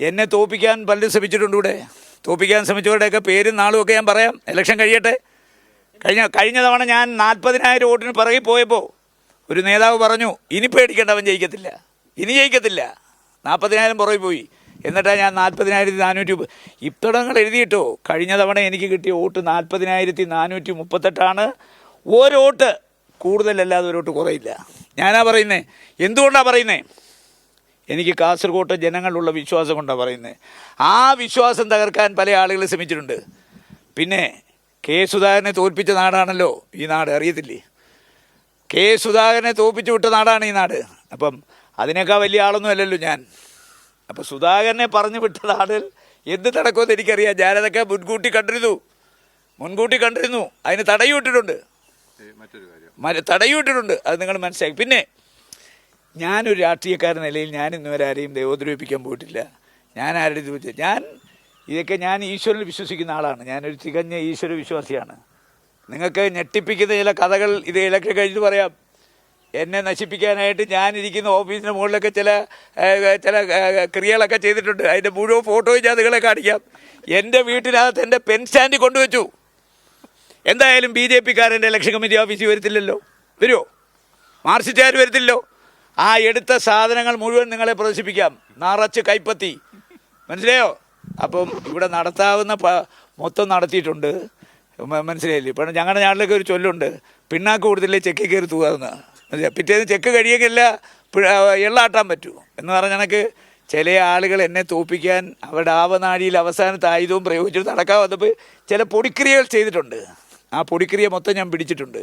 എന്നെ തോപ്പിക്കാൻ പലരും ശ്രമിച്ചിട്ടുണ്ട് ഇവിടെ. തോപ്പിക്കാൻ ശ്രമിച്ചവരുടെയൊക്കെ പേരും നാളും ഒക്കെ ഞാൻ പറയാം. ഇലക്ഷൻ കഴിയട്ടെ. കഴിഞ്ഞ കഴിഞ്ഞ തവണ ഞാൻ നാൽപ്പതിനായിരം വോട്ടിന് പിറകെ പോയപ്പോൾ ഒരു നേതാവ് പറഞ്ഞു ഇനി പേടിക്കേണ്ട അവൻ ജയിക്കത്തില്ല. ഇനി ജയിക്കത്തില്ല. നാൽപ്പതിനായിരം പുറകിൽ പോയി. എന്നിട്ടാണ് ഞാൻ നാൽപ്പതിനായിരത്തി നാനൂറ്റി ഇത്തടങ്ങൾ എഴുതിയിട്ടോ കഴിഞ്ഞ തവണ എനിക്ക് കിട്ടിയ വോട്ട് നാൽപ്പതിനായിരത്തി നാനൂറ്റി മുപ്പത്തെട്ടാണ് ഒരു വോട്ട് കൂടുതലല്ലാതെ ഒരു വോട്ട് കുറയില്ല. ഞാനാ പറയുന്നത് എന്തുകൊണ്ടാണ് പറയുന്നത് എനിക്ക് കാസർഗോട്ട് ജനങ്ങളുള്ള വിശ്വാസം കൊണ്ടാണ് പറയുന്നത് ആ വിശ്വാസം തകർക്കാൻ പല ആളുകൾ ശ്രമിച്ചിട്ടുണ്ട്. പിന്നെ കെ സുധാകരനെ തോൽപ്പിച്ച നാടാണല്ലോ ഈ നാട് അറിയത്തില്ലേ? കെ സുധാകരനെ തോൽപ്പിച്ചു വിട്ട നാടാണ് ഈ നാട്. അപ്പം അതിനേക്കാൾ വലിയ ആളൊന്നും അല്ലല്ലോ ഞാൻ. അപ്പോൾ സുധാകരനെ പറഞ്ഞു വിട്ട നാടിൽ എന്ത് നടക്കുമെന്ന് എനിക്കറിയാം. ഞാനതൊക്കെ മുൻകൂട്ടി കണ്ടിരുന്നു. മുൻകൂട്ടി കണ്ടിരുന്നു. അതിന് തടയിട്ടിട്ടുണ്ട് തടയിട്ടിട്ടുണ്ട് അത് നിങ്ങൾ മനസ്സിലാക്കി. പിന്നെ ഞാനൊരു രാഷ്ട്രീയക്കാരൻ നിലയിൽ ഞാൻ ഇന്നുവരെ ആരെയും ദൈവോദ്രവിപ്പിക്കാൻ പോയിട്ടില്ല. ഞാൻ ആരുടെ ഇത് ഞാൻ ഇതൊക്കെ ഞാൻ ഈശ്വരനിൽ വിശ്വസിക്കുന്ന ആളാണ്. ഞാനൊരു തികഞ്ഞ ഈശ്വര വിശ്വാസിയാണ്. നിങ്ങൾക്ക് ഞെട്ടിപ്പിക്കുന്ന ചില കഥകൾ ഇത് ഇലക്ഷൻ കഴിഞ്ഞിട്ട് പറയാം. എന്നെ നശിപ്പിക്കാനായിട്ട് ഞാനിരിക്കുന്ന ഓഫീസിന്റെ മുകളിലൊക്കെ ചില ചില ക്രിയകളൊക്കെ ചെയ്തിട്ടുണ്ട്. അതിന്റെ മുഴുവൻ ഫോട്ടോ ഞാൻ നിങ്ങളെ കാണിക്കാം. എന്റെ വീട്ടിനകത്ത് എന്റെ പെൻ സ്റ്റാൻഡിൽ കൊണ്ടുവച്ചു. എന്തായാലും ബി ജെ പിക്കാരന്റെ ഇലക്ഷൻ കമ്മിറ്റി ഓഫീസിൽ വരത്തില്ലല്ലോ. വരുമോ മാർസിറ്റുകാർ വരത്തില്ലല്ലോ. ആ എടുത്ത സാധനങ്ങൾ മുഴുവൻ നിങ്ങളെ പ്രദർശിപ്പിക്കാം. നിറച്ച് കൈപ്പത്തി. മനസ്സിലായോ? അപ്പം ഇവിടെ നടത്താവുന്ന മൊത്തം നടത്തിയിട്ടുണ്ട്. മനസ്സിലായില്ലേ? ഇപ്പം ഞങ്ങളുടെ നാട്ടിലൊക്കെ ഒരു ചൊല്ലുണ്ട്. പിണ്ണാക്ക് കൊടുത്തില്ലേ ചെക്കി കയറി തൂകാന്ന് പിറ്റേന്ന് ചെക്ക് കഴിയെങ്കില്ല എള്ളാട്ടാൻ പറ്റൂ. എന്ന് പറഞ്ഞ കണക്ക് ചില ആളുകൾ എന്നെ തോപ്പിക്കാൻ അവരുടെ ആവനാഴിയിൽ അവസാനത്തെ ആയുധവും പ്രയോഗിച്ചിട്ട് നടക്കാൻ വന്നപ്പോൾ ചില പൊടിക്രിയകൾ ചെയ്തിട്ടുണ്ട്. ആ പൊടിക്രിയ മൊത്തം ഞാൻ പിടിച്ചിട്ടുണ്ട്.